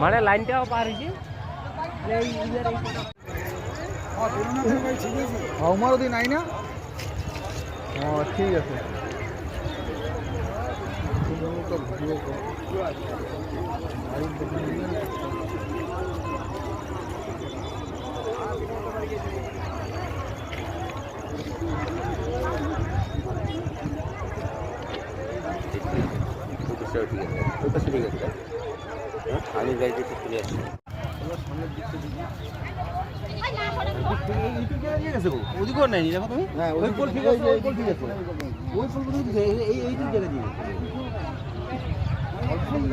মানে লাইনটাও পার হয়েছে আমারও দিন আই না ও ঠিক আছে আমি গাড়িতে চলে আসছি তুমি হ্যাঁ পোল ঠিক আছে, ওই পোল ঠিক আছে। এই এই এই জায়গা দিয়ে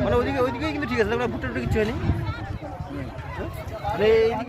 মানে ওদিকে ওইদিকে কিন্তু ঠিক আছে ভুট্টা কিছু হয়নি। মানে এই